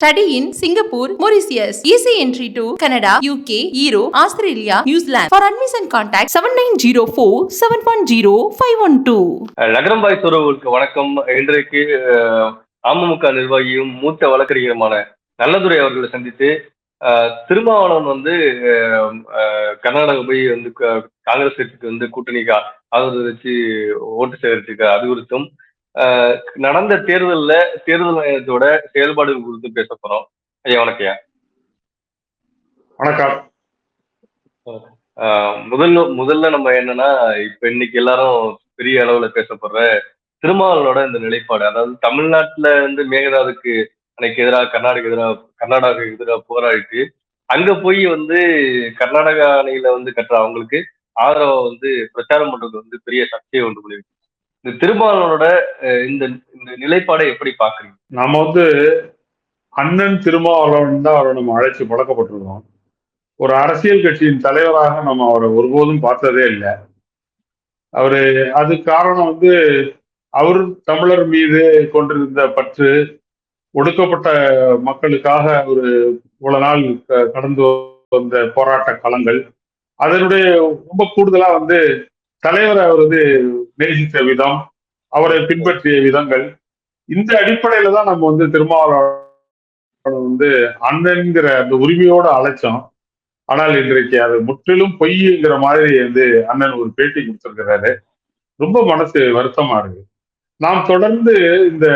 Study in Singapore Mauritius easy entry to Canada UK Euro Australia New Zealand for admission contact seven nine zero four seven one zero five one two நகரம் வாய் துறவுகளுக்கு வணக்கம். இன்றைக்கு அமமுக நிர்வாகியும் மூத்த வழக்கறிஞருமான நல்லதுரை அவர்களை சந்தித்து திருமாவளவன் வந்து கர்நாடகா போய் வந்து காங்கிரஸ் கட்சிக்கு வந்து கூட்டணிக்கு ஆதரவு வச்சு ஓட்டு சேகரிச்சிருக்க அது நடந்த தேர்தல்ல தேர்தல் ஆணையத்தோட செயல்பாடுகள் குறித்து பேச போறோம். ஐயா வணக்கம் வணக்கம். முதல்ல முதல்ல நம்ம என்னன்னா இப்ப இன்னைக்கு எல்லாரும் பெரிய அளவுல பேசப்படுற திருமாவளவனோட இந்த நிலைப்பாடு அதாவது தமிழ்நாட்டுல வந்து மேகதாதுக்கு அன்னைக்கு எதிராக கர்நாடக எதிராக கர்நாடகாவுக்கு எதிராக போராடிட்டு அங்க போய் வந்து கர்நாடகா அணையில வந்து கட்டுற அவங்களுக்கு ஆதரவா வந்து பிரச்சாரம் பண்றது வந்து பெரிய சக்தியை உண்டு பண்ணிருக்கு. இந்த திருமாவளவனோட இந்த இந்த நிலைப்பாடை எப்படி பாக்குறீங்க நம்ம வந்து அண்ணன் திருமாவளவன் தான் அவரை நம்ம அழைச்சு பழக்கப்பட்டிருக்கோம். ஒரு அரசியல் கட்சியின் தலைவராக நம்ம அவரை ஒருபோதும் பார்த்ததே இல்லை. அவரு அது காரணம் வந்து அவர் தமிழர் மீது கொண்டிருந்த பற்று ஒடுக்கப்பட்ட மக்களுக்காக ஒரு இவ்வளவு நாள் க- கடந்து வந்த போராட்ட களங்கள் அதனுடைய ரொம்ப கூடுதலா வந்து தலைவரை அவர் வந்து நேசித்த விதம் அவரை பின்பற்றிய விதங்கள். இந்த அடிப்படையில தான் நம்ம வந்து திருமாவளவன் வந்து அண்ணன்கிற அந்த உரிமையோட அழைச்சோம். ஆனால் இன்றைக்கு அது முற்றிலும் பொய்ங்கிற மாதிரி வந்து அண்ணன் ஒரு பேட்டி கொடுத்திருக்கிறாரு. ரொம்ப மனசு வருத்தமா இருக்கு. நாம் தொடர்ந்து இந்த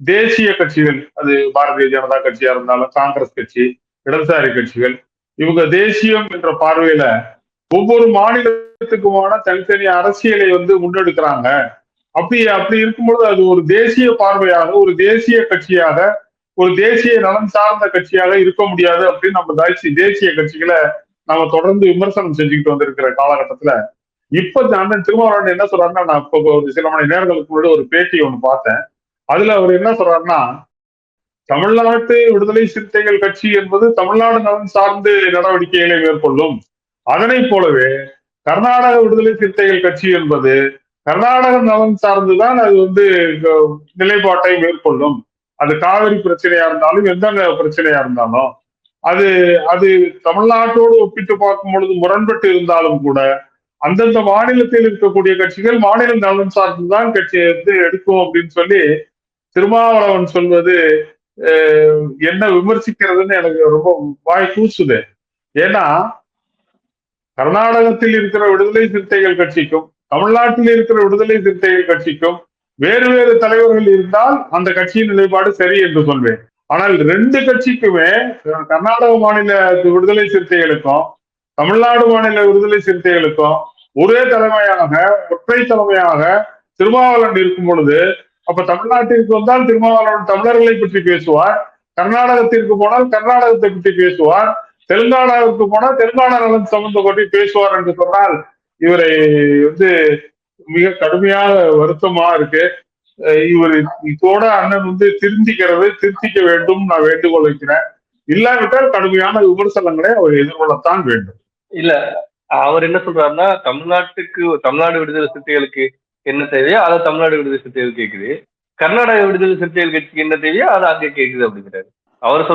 தேசிய கட்சிகள் அது பாரதிய ஜனதா கட்சியா இருந்தாலும் காங்கிரஸ் கட்சி இடதுசாரி கட்சிகள் இவங்க தேசியம் என்ற பார்வையில ஒவ்வொரு மாநிலத்துக்குமான தனித்தனி அரசியலை வந்து முன்னெடுக்கிறாங்க. அப்படி அப்படி இருக்கும்பொழுது அது ஒரு தேசிய பார்வையாக ஒரு தேசிய கட்சியாக ஒரு தேசிய நலன் சார்ந்த கட்சியாக இருக்க முடியாது அப்படின்னு நம்ம தேசிய தேசிய கட்சிகளை நாம தொடர்ந்து விமர்சனம் செஞ்சுக்கிட்டு வந்திருக்கிற காலகட்டத்துல இப்ப அண்ணன் திருமாவளவன் என்ன சொல்றாருன்னா நான் இப்போ சில மணி நேரங்களுக்கு முன்னாடி ஒரு பேட்டி ஒண்ணு பார்த்தேன். அதுல அவர் என்ன சொல்றாருன்னா தமிழ்நாட்டு விடுதலை சிறுத்தைகள் கட்சி என்பது தமிழ்நாடு நலன் சார்ந்து நடவடிக்கைகளை மேற்கொள்ளும். அதனைப் போலவே கர்நாடக விடுதலை சிறுத்தைகள் கட்சி என்பது கர்நாடக நலன் சார்ந்துதான் அது வந்து நிலைப்பாட்டை மேற்கொள்ளும். அது காவிரி பிரச்சனையா இருந்தாலும் எந்த பிரச்சனையா இருந்தாலும். அது அது தமிழ்நாட்டோடு ஒப்பிட்டு பார்க்கும் பொழுது முரண்பட்டு இருந்தாலும் கூட அந்தந்த மாநிலத்தில் இருக்கக்கூடிய கட்சிகள் மாநில நலன் சார்ந்துதான் கட்சியை வந்து எடுக்கும் அப்படின்னு சொல்லி திருமாவளவன் சொல்வது என்ன விமர்சிக்கிறதுன்னு எனக்கு ரொம்ப வாய் கூசுது. ஏன்னா கர்நாடகத்தில் இருக்கிற விடுதலை சிறுத்தைகள் கட்சிக்கும் தமிழ்நாட்டில் இருக்கிற விடுதலை சிறுத்தைகள் கட்சிக்கும் வேறு வேறு தலைவர்கள் இருந்தால் அந்த கட்சியின் நிலைப்பாடு சரி என்று சொல்வேன். ஆனால் ரெண்டு கட்சிக்குமே கர்நாடக மாநில விடுதலை சிறுத்தைகளுக்கும் தமிழ்நாடு மாநில விடுதலை சிறுத்தைகளுக்கும் ஒரே தலைமையாக ஒற்றை தலைமையாக திருமாவளவன் இருக்கும் பொழுது அப்ப தமிழ்நாட்டிற்கு வந்தால் திருமாவளவன் தமிழர்களை பற்றி பேசுவார் கர்நாடகத்திற்கு போனால் கர்நாடகத்தை பற்றி பேசுவார் தெலுங்கானாவுக்கு போனா தெலுங்கானா நலன் சம்பந்த பற்றி பேசுவார் என்று சொன்னால் இவரை வந்து மிக கடுமையாக வருத்தமா இருக்கு. இவர் இதோட அண்ணன் வந்து திருந்திக்கிறது திருத்திக்க வேண்டும் நான் வேண்டுகோள் வைக்கிறேன். இல்லாவிட்டால் கடுமையான விமர்சனங்களை அவர் எதிர்கொள்ளத்தான் வேண்டும். இல்ல அவர் என்ன சொல்றாருன்னா தமிழ்நாட்டுக்கு தமிழ்நாடு விடுதலை சிறுத்தைகளுக்கு என்ன தேவையோ அதை தமிழ்நாடு விடுதலை சிறுத்தைகள் கேக்குது. கர்நாடக விடுதலை சிறுத்தைகள் கட்சிக்கு என்ன தேவையோ அதை அங்க கேக்குது அப்படிங்கிறாரு. அவர்?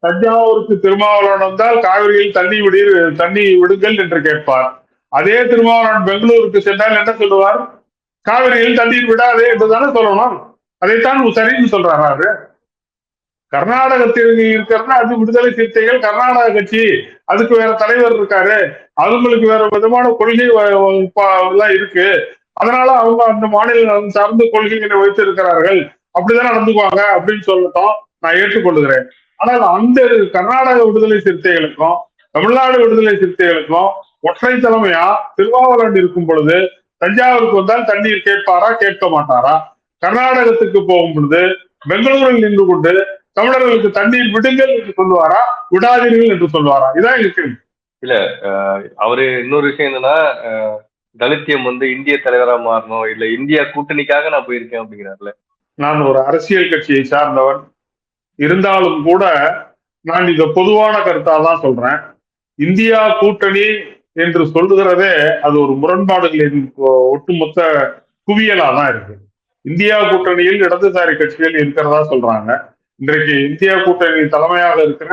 தஞ்சாவூருக்கு திருமாவளவன் வந்தால் காவிரியில் தண்ணி விடி தண்ணி விடுங்கள் என்று கேட்பார். அதே திருமாவளவன் பெங்களூருக்கு சென்றால் என்ன சொல்லுவார்? காவிரியில் தண்ணீர் விடாதே என்றுதானே சொல்லணும். அதைத்தான் சரின்னு சொல்றாரா அவரு. கர்நாடகத்தில் இருக்கிறது அது விடுதலை சிறுத்தைகள் கர்நாடக கட்சி. அதுக்கு வேற தலைவர் இருக்காரு. அவங்களுக்கு வேற விதமான கொள்கை எல்லாம் இருக்கு. அதனால அவங்க அந்த மாநில நலன் சார்ந்த கொள்கைகளை வைத்திருக்கிறார்கள். அப்படிதான் நடந்துக்குவாங்க அப்படின்னு சொல்லட்டும் நான் ஏற்றுக்கொள்கிறேன் ஆனால் அந்த கர்நாடக விடுதலை சிறுத்தைகளுக்கும் தமிழ்நாடு விடுதலை சிறுத்தைகளுக்கும் ஒற்றை தலைமையா திருவாவூரன் இருக்கும் பொழுது தஞ்சாவூருக்கு வந்தால் தண்ணீர் கேட்பாரா கேட்க மாட்டாரா? கர்நாடகத்துக்கு போகும் பொழுது பெங்களூரில் நின்று கொண்டு தமிழர்களுக்கு தண்ணீர் விடுங்கள் என்று சொல்லுவாரா விடாதீர்கள் என்று சொல்லுவாரா? இதான் இருக்கு அவரு இன்னொரு விஷயம் என்னன்னா தலித்தியம் வந்து இந்திய தலைவரா மாறணும் இல்ல இந்தியா கூட்டணிக்காக நான் போயிருக்கேன் அப்படிங்கிறாருல. நான் ஒரு அரசியல் கட்சியை சார்ந்தவன். இருந்தாலும் கூட நான் இதை பொதுவான கருத்தா தான் சொல்றேன். இந்தியா கூட்டணி என்று சொல்லுகிறதே அது ஒரு முரண்பாடுகளின் ஒட்டுமொத்த குவியலா தான் இருக்கு. இந்தியா கூட்டணியில் இடதுசாரி கட்சிகள் இருக்கிறதா சொல்றாங்க. இன்றைக்கு இந்தியா கூட்டணி தலைமையாக இருக்கிற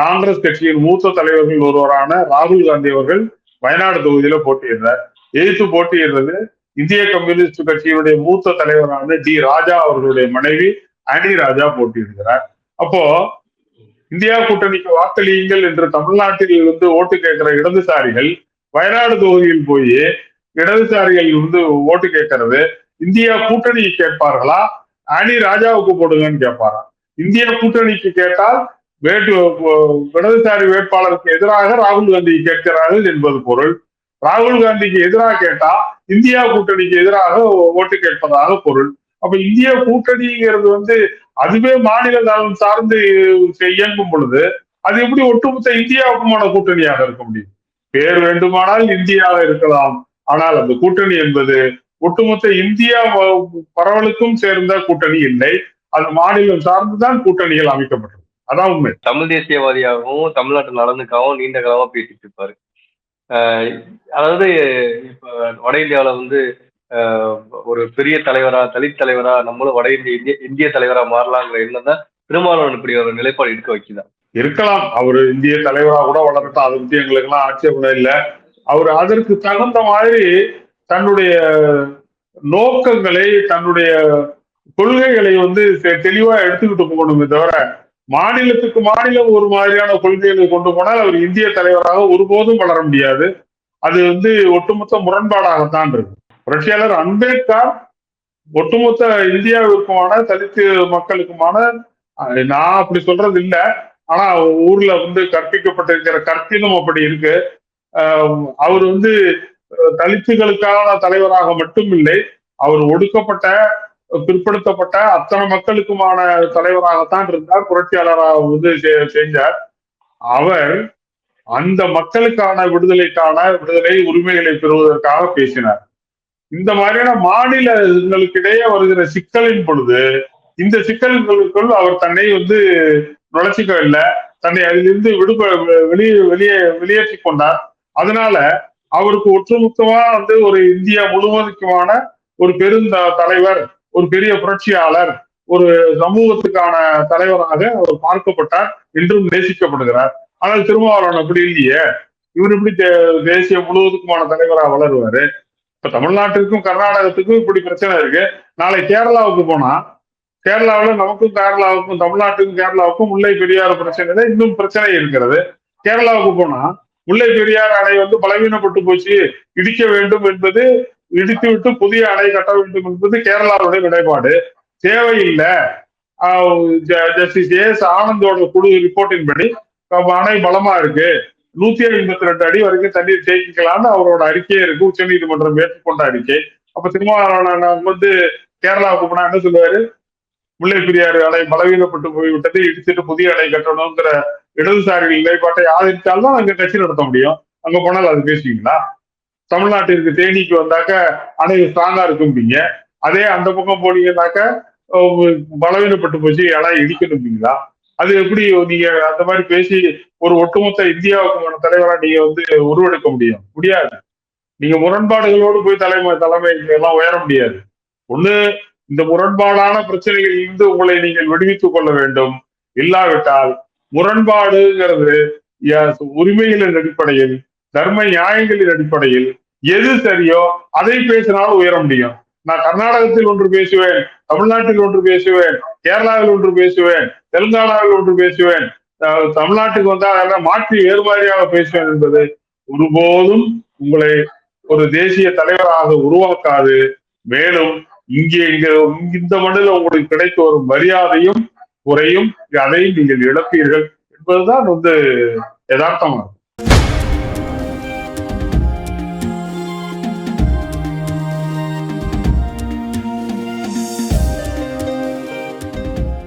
காங்கிரஸ் கட்சியின் மூத்த தலைவர்கள் ஒருவரான ராகுல் காந்தி அவர்கள் வயநாடு தொகுதியில போட்டியிடுறார். எதிர்த்து போட்டியிடுறது இந்திய கம்யூனிஸ்ட் கட்சியினுடைய மூத்த தலைவரான டி ராஜா அவர்களுடைய மனைவி அனி ராஜா போட்டியிடுகிறார். அப்போ இந்தியா கூட்டணிக்கு வாக்களியுங்கள் என்று தமிழ்நாட்டில் இருந்து ஓட்டு கேட்கிற இடதுசாரிகள் வயநாடு தொகுதியில் போய் இடதுசாரிகள் வந்து ஓட்டு கேட்கறது. இந்தியா கூட்டணி கேட்பார்களா? அனி ராஜாவுக்கு போடுங்கன்னு கேட்பாராம் இந்திய கூட்டணிக்கு கேட்டால் வேட்டு இடதுசாரி வேட்பாளருக்கு எதிராக ராகுல் காந்தி கேட்கிறார்கள் என்பது பொருள். ராகுல் காந்திக்கு எதிராக கேட்டா இந்தியா கூட்டணிக்கு எதிராக ஓட்டு கேட்பதாக பொருள். அப்ப இந்திய கூட்டணிங்கிறது வந்து அதுவே மாநில நலன் சார்ந்து இயங்கும் பொழுது அது எப்படி ஒட்டுமொத்த இந்தியாவுக்குமான கூட்டணியாக இருக்க முடியும்? பேர் வேண்டுமானால் இந்தியாவாக இருக்கலாம். ஆனால் அந்த கூட்டணி என்பது ஒட்டுமொத்த இந்தியா பரவலுக்கும் சேர்ந்த கூட்டணி இல்லை. அது மாநிலம் சார்ந்துதான் கூட்டணிகள் அமைக்கப்பட்டது. அதான் உண்மை. தமிழ் தேசியவாதியாகவும் தமிழ்நாட்டு நலனுக்காகவும் நீண்ட காலமா பேசிட்டு இருப்பாரு. அதாவது இப்ப வட இந்தியாவில வந்து ஆஹ் ஒரு பெரிய தலைவரா தலித் தலைவரா நம்மளும் வட இந்திய இந்திய இந்திய தலைவரா மாறலாங்கிற எண்ணம் தான் திருமாவளவன் இப்படி ஒரு நிலைப்பாடு எடுக்க வைக்குதா. இருக்கலாம். அவர் இந்திய தலைவரா கூட வளரட்டும் அதை பத்தி எங்களுக்கு எல்லாம் ஆட்சேபணம் இல்லை. அவர் அதற்கு தகுந்த மாதிரி தன்னுடைய நோக்கங்களை தன்னுடைய கொள்கைகளை வந்து தெளிவா எடுத்துக்கிட்டு போகணுமே தவிர மாநிலத்துக்கு மாநிலம் ஒரு மாதிரியான கொள்கைகளை கொண்டு போனால் அவர் இந்திய தலைவராக ஒருபோதும் வளர முடியாது. அது வந்து ஒட்டுமொத்த முரண்பாடாகத்தான் இருக்கு புரட்சியாளர் அம்பேத்கர் ஒட்டுமொத்த இந்தியாவிற்குமான தலித்து மக்களுக்குமான நான் அப்படி சொல்றது இல்லை. ஆனா ஊர்ல வந்து கற்பிக்கப்பட்டிருக்கிற கற்பினும் அப்படி இருக்கு. அவர் வந்து தலித்துகளுக்கான தலைவராக மட்டும் இல்லை அவர் ஒடுக்கப்பட்ட பிற்படுத்தப்பட்ட அத்தனை மக்களுக்குமான தலைவராகத்தான் இருந்தார் புரட்சியாளராக வந்து செஞ்சார். அவர் அந்த மக்களுக்கான விடுதலைக்கான விடுதலை உரிமைகளை பெறுவதற்காக பேசினார். இந்த மாதிரியான மாநிலங்களுக்கிடையே வருகிற சிக்கலின் பொழுது இந்த சிக்கல்களுக்குள் அவர் தன்னை வந்து நுழைச்சிக்கவில்லை தன்னை அதிலிருந்து விடுப வெளியே வெளியே வெளியேற்றி கொண்டார். அதனால அவருக்கு ஒட்டுமொத்தமா வந்து ஒரு இந்தியா முழுவதுக்குமான ஒரு பெருந்த தலைவர் ஒரு பெரிய புரட்சியாளர் ஒரு சமூகத்துக்கான தலைவராக அவர் பார்க்கப்பட்டார் என்றும் நேசிக்கப்படுகிறார். ஆனால் திருமாவளவன் அப்படி இல்லையே. இவர் இப்படி தேசிய முழுவதுக்குமான தலைவராக வளருவாரு. இப்ப தமிழ்நாட்டிற்கும் கர்நாடகத்துக்கும் இப்படி பிரச்சனை இருக்கு. நாளை கேரளாவுக்கு போனா கேரளாவில் நமக்கும் கேரளாவுக்கும் தமிழ்நாட்டுக்கும் கேரளாவுக்கும் முல்லை பெரியார் பிரச்சனை இன்னும் பிரச்சனை இருக்கிறது. கேரளாவுக்கு போனா முல்லை பெரியார் அணை வந்து பலவீனப்பட்டு போச்சு. இடிக்க வேண்டும் என்பது இடித்துவிட்டு புதிய அணை கட்ட வேண்டும் என்பது கேரளாவுடைய நிலைப்பாடு. தேவையில்லை. ஜஸ்டிஸ் ஏஎஸ் ஆனந்தோட குழு ரிப்போர்ட்டின் படி அணை பலமா இருக்கு. நூத்தி ஐம்பத்தி ரெண்டு அடி வரைக்கும் தண்ணீர் தேக்கிக்கலாம்னு அவரோட அறிக்கையே இருக்கு. உச்ச நீதிமன்றம் ஏற்றுக்கொண்ட அறிக்கை. அப்ப திருமாவளவன் வந்து கேரளாவுக்கு போனா என்ன சொல்லுவாரு? முல்லை பெரியாறு அலை பலவீனப்பட்டு போய்விட்டது இடிச்சுட்டு புதிய அலை கட்டணுங்கிற இடதுசாரிகள் நிலைப்பாட்டை ஆதரித்தால்தான் அங்க கட்சி நடத்த முடியும். அங்க போனால் அது பேசுவீங்களா? தமிழ்நாட்டிற்கு தேனிக்கு வந்தாக்க அணை ஸ்ட்ராங்கா இருக்கும்பீங்க. அதே அந்த பக்கம் போனீங்கன்னாக்க பலவீனப்பட்டு போச்சு எல்லாம் இடிக்கணும்பீங்களா? அது எப்படி நீங்க அந்த மாதிரி பேசி ஒரு ஒட்டுமொத்த இந்தியாவுக்குமான தலைவரா நீங்க வந்து உருவெடுக்க முடியும்? முடியாது. நீங்க முரண்பாடுகளோடு போய் தலைமை தலைமை எல்லாம் உயர முடியாது. ஒண்ணு இந்த முரண்பாடான பிரச்சனைகளில் இருந்து உங்களை நீங்கள் விடுவித்துக் கொள்ள வேண்டும். இல்லாவிட்டால் முரண்பாடுங்கிறது உரிமைகளின் அடிப்படையில் தர்ம நியாயங்களின் அடிப்படையில் எது சரியோ அதை பேசினாலும் உயர முடியும். நான் கர்நாடகத்தில் ஒன்று பேசுவேன் தமிழ்நாட்டில் ஒன்று பேசுவேன் கேரளாவில் ஒன்று பேசுவேன் தெலுங்கானாவில் ஒன்று பேசுவேன் தமிழ்நாட்டுக்கு வந்தால் அதெல்லாம் மாற்றி வேறு மாதிரியாக பேசுவேன் என்பது ஒருபோதும் உங்களை ஒரு தேசிய தலைவராக உருவாக்காது. மேலும் இங்கே இங்க இந்த மண்ணில் உங்களுக்கு கிடைத்து வரும் மரியாதையும் குறையும் அதையும் நீங்கள் இழப்பீர்கள் என்பதுதான் வந்து யதார்த்தமாகும்